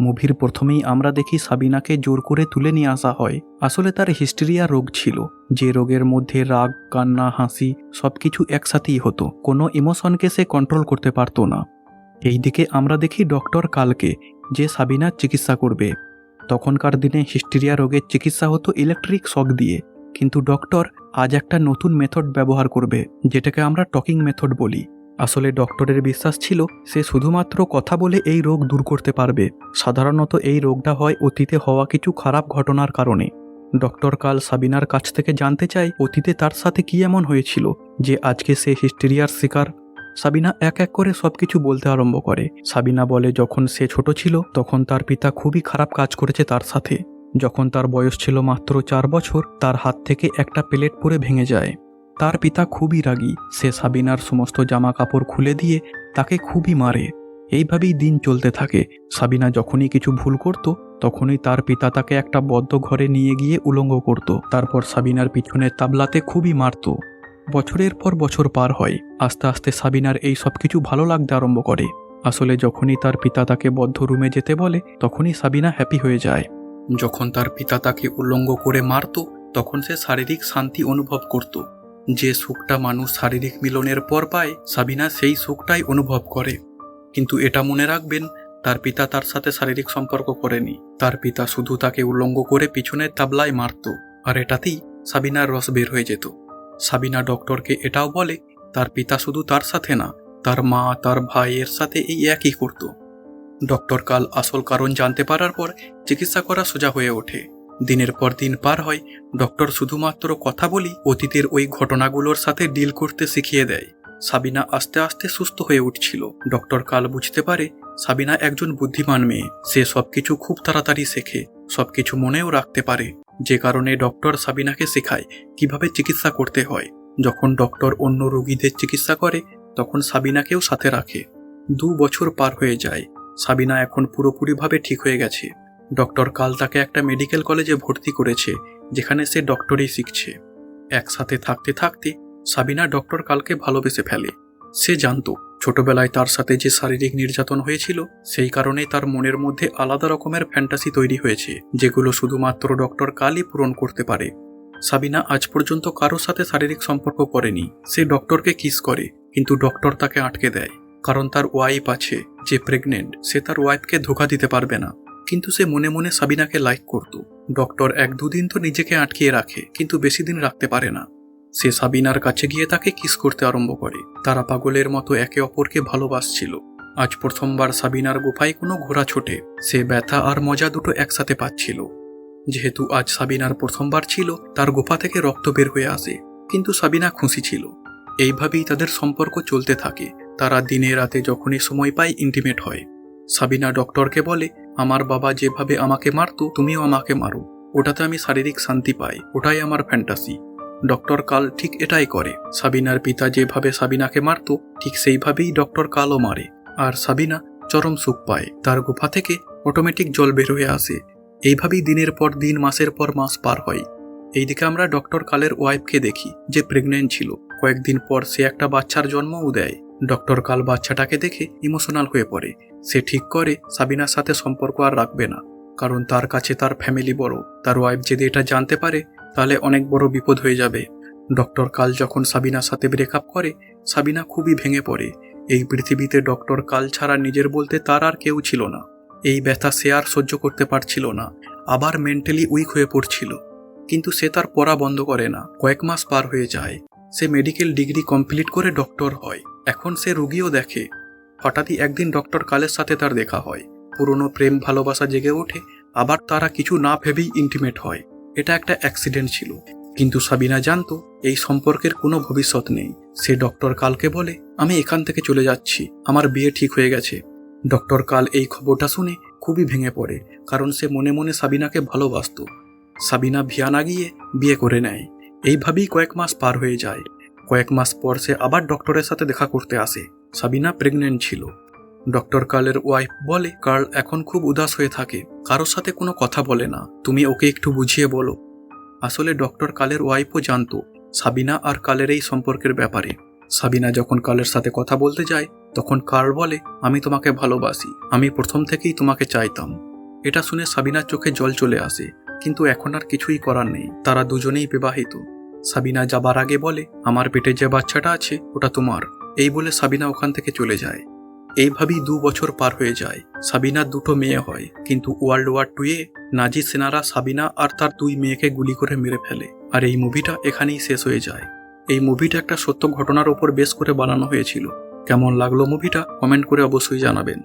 মুভির প্রথমেই আমরা দেখি সাবিনাকে জোর করে তুলে নিয়ে আসা হয়। আসলে তার হিস্টেরিয়া রোগ ছিল। যে রোগের মধ্যে রাগ, কান্না, হাসি সবকিছু একসাথেই হতো। কোনো ইমোশনকে সে কন্ট্রোল করতে পারতো না। এইদিকে আমরা দেখি ডক্টর কালকে যে সাবিনার চিকিৎসা করবে। তখনকার দিনে হিস্টেরিয়া রোগের চিকিৎসা হতো ইলেকট্রিক শক দিয়ে। কিন্তু ডক্টর আজ একটা নতুন মেথড ব্যবহার করবে, যেটাকে আমরা টকিং মেথড বলি। আসলে ডক্টরের বিশ্বাস ছিল সে শুধুমাত্র কথা বলে এই রোগ দূর করতে পারবে। সাধারণত এই রোগটা হয় অতীতে হওয়া কিছু খারাপ ঘটনার কারণে। ডক্টর কাল সাবিনার কাছ থেকে জানতে চায় অতীতে তার সাথে কি এমন হয়েছিল, যে আজকে সে হিস্টেরিয়ার শিকার। সাবিনা এক এক করে সব কিছু বলতে আরম্ভ করে। সাবিনা বলে, যখন সে ছোট ছিল, তখন তার পিতা খুবই খারাপ কাজ করেছে তার সাথে। যখন তার বয়স ছিল মাত্র চার বছর, তার হাত থেকে একটা প্লেট পরে ভেঙে যায়। তার পিতা খুবই রাগী। সে সাবিনার সমস্ত জামা কাপড় খুলে দিয়ে তাকে খুবই মারে। এইভাবেই দিন চলতে থাকে। সাবিনা যখনই কিছু ভুল করত, তখনই তার পিতা তাকে একটা বদ্ধ ঘরে নিয়ে গিয়ে উলঙ্গ করত। তারপর সাবিনার পিছনে তাবলাতে খুবই মারত। বছরের পর বছর পার হয়। আস্তে আস্তে সাবিনার এই সব কিছু ভালো লাগতে আরম্ভ করে। আসলে যখনই তার পিতা তাকে বদ্ধ রুমে যেতে বলে, তখনই সাবিনা হ্যাপি হয়ে যায়। যখন তার পিতা তাকে উল্লঙ্গ করে মারত, তখন সে শারীরিক শান্তি অনুভব করত। যে সুখটা মানুষ শারীরিক মিলনের পর পায়, সাবিনা সেই সুখটাই অনুভব করে। কিন্তু এটা মনে রাখবেন, তার পিতা তার সাথে শারীরিক সম্পর্ক করেনি। তার পিতা শুধু তাকে উল্লঙ্গ করে পিছনের তাবলায় মারত, আর এটাতেই সাবিনার রস বের হয়ে যেত। সাবিনা ডক্টরকে এটাও বলে, তার পিতা শুধু তার সাথে না, তার মা, তার ভাইয়ের সাথে এই একই করত। ডক্টর কাল আসল কারণ জানতে পারার পর চিকিৎসা করা সোজা হয়ে ওঠে। দিনের পর দিন পার হয়, ডক্টর শুধুমাত্র কথা বলি অতীতের ওই ঘটনাগুলোর সাথে ডিল করতে শিখিয়ে দেয়। সাবিনা আস্তে আস্তে সুস্থ হয়ে উঠছিল। ডক্টর কাল বুঝতে পারে, সাবিনা একজন বুদ্ধিমান মেয়ে। সে সবকিছু খুব তাড়াতাড়ি শেখে, সবকিছু মনেও রাখতে পারে। যে কারণে ডক্টর সাবিনাকে শেখায় কীভাবে চিকিৎসা করতে হয়। যখন ডক্টর অন্য রোগীদের চিকিৎসা করে, তখন সাবিনাকেও সাথে রাখে। দু বছর পার হয়ে যায়। সাবিনা এখন পুরোপুরিভাবে ঠিক হয়ে গেছে। ডক্টর কাল তাকে একটা মেডিকেল কলেজে ভর্তি করেছে, যেখানে সে ডক্টরি শিখছে। একসাথে থাকতে থাকতে সাবিনা ডক্টর কালকে ভালোবেসে ফেলে। সে জানতো, ছোটবেলায় তার সাথে যে শারীরিক নির্যাতন হয়েছিল, সেই কারণেই তার মনের মধ্যে আলাদা রকমের ফ্যান্টাসি তৈরি হয়েছে, যেগুলো শুধুমাত্র ডক্টর কালই পূরণ করতে পারে। সাবিনা আজ পর্যন্ত কারোর সাথে শারীরিক সম্পর্ক করেনি। সে ডক্টরকে কিস করে, কিন্তু ডক্টর তাকে আটকে দেয়, কারণ তার ওয়াইফ আছে, যে প্রেগনেন্ট, সে তার ওয়াইফকে ধোকা দিতে পারবে না। কিন্তু সে মনে মনে সাবিনাকে লাইক করত। ডক্টর এক দুদিন তো নিজেকে আটকিয়ে রাখে, কিন্তু বেশি দিন রাখতে পারে না। সে সাবিনার কাছে গিয়ে তাকে কিস করতে আরম্ভ করে। তারা পাগলের মতো একে অপরকে ভালোবাসছিল। আজ প্রথমবার সাবিনার গুফায় কোনো ঘোড়া ছোটে। সে ব্যথা আর মজা দুটো একসাথে পাচ্ছিল। যেহেতু আজ সাবিনার প্রথমবার ছিল, তার গুফা থেকে রক্ত বের হয়ে আসে। কিন্তু সাবিনা খুশি ছিল। এইভাবেই তাদের সম্পর্ক চলতে থাকে। তারা দিনে রাতে যখনই সময় পায় ইন্টিমেট হয়। সাবিনা ডক্টরকে বলে আমার বাবা যেভাবে আমাকে মারতো, তুমিও আমাকে মারো। ওটাতে আমি শারীরিক শান্তি পাই, ওটাই আমার ফ্যান্টাসি ডক্টর কাল ঠিক এটাই করে। সাবিনার পিতা যেভাবে সাবিনাকে মারতো, ঠিক সেইভাবেই ডক্টর কালও মারে। আর সাবিনা চরম সুখ পায়। তার গুফা থেকে অটোমেটিক জল বের হয়ে আসে। এইভাবেই দিনের পর দিন, মাসের পর মাস পার হয়। এইদিকে আমরা ডক্টর কালের ওয়াইফকে দেখি, যে প্রেগনেন্ট ছিল। কয়েকদিন পর সে একটা বাচ্চার জন্মও দেয়। ডক্টর কাল বাচ্চাটাকে দেখে ইমোশনাল হয়ে পড়ে। সে ঠিক করে, সাবিনার সাথে সম্পর্ক আর রাখবে না। কারণ তার কাছে তার ফ্যামিলি বড়। তার ওয়াইফ যদি এটা জানতে পারে, তাহলে অনেক বড় বিপদ হয়ে যাবে। ডক্টর কাল যখন সাবিনার সাথে ব্রেকআপ করে, সাবিনা খুবই ভেঙে পড়ে। এই পৃথিবীতে ডক্টর কাল ছাড়া নিজের বলতে তার আর কেউ ছিল না। এই ব্যথা সে আর সহ্য করতে পারছিল না। আবার মেন্টালি উইক হয়ে পড়ছিল। কিন্তু সে তার পড়া বন্ধ করে না। কয়েক মাস পার হয়ে যায়। সে মেডিকেল ডিগ্রি কমপ্লিট করে ডক্টর হয়। এখন সে রুগীও দেখে। হঠাৎই একদিন ডক্টর কালের সাথে তার দেখা হয়। পুরনো প্রেম, ভালোবাসা জেগে ওঠে। আবার তারা কিছু না ভেবেই ইন্টিমেট হয়। এটা একটা অ্যাক্সিডেন্ট ছিল। কিন্তু সাবিনা জানতো, এই সম্পর্কের কোনো ভবিষ্যৎ নেই। সে ডক্টর কালকে বলে, আমি এখান থেকে চলে যাচ্ছি। আমার বিয়ে ঠিক হয়ে গেছে। ডক্টর কাল এই খবরটা শুনে খুবই ভেঙে পড়ে, কারণ সে মনে মনে সাবিনাকে ভালোবাসত। সাবিনা ভিয়ানা গিয়ে বিয়ে করে নেয়। এইভাবেই কয়েক মাস পার হয়ে যায়। কয়েক মাস পর সে আবার ডক্টরের সাথে দেখা করতে আসে। সাবিনা প্রেগনেন্ট ছিল। ডক্টর কার্লের ওয়াইফ বলে, কার্ল এখন খুব উদাস হয়ে থাকে। কারোর সাথে কোনো কথা বলে না। তুমি ওকে একটু বুঝিয়ে বলো। আসলে ডক্টর কালের ওয়াইফও জানতো সাবিনা আর কালের এই সম্পর্কের ব্যাপারে। সাবিনা যখন কালের সাথে কথা বলতে যায়, তখন কার্ল বলে, আমি তোমাকে ভালোবাসি। আমি প্রথম থেকেই তোমাকে চাইতাম। এটা শুনে সাবিনার চোখে জল চলে আসে। কিন্তু এখন আর কিছুই করার নেই। তারা দুজনেই বিবাহিত। সাবিনা যাবার আগে বলে, আমার পেটে যে বাচ্চাটা আছে, ওটা তোমার। এই বলে সাবিনা ওখান থেকে চলে যায়। এইভাবেই দু বছর পার হয়ে যায়। সাবিনার দুটো মেয়ে হয়, কিন্তু ওয়ার্ল্ড ওয়ার টুয়ে নাজি সেনারা সাবিনা আর তার দুই মেয়েকে গুলি করে মেরে ফেলে। আর এই মুভিটা এখানেই শেষ হয়ে যায়। এই মুভিটা একটা সত্য ঘটনার ওপর বেশ করে বানানো হয়েছিল। কেমন লাগল মুভিটা, কমেন্ট করে অবশ্যই জানাবেন।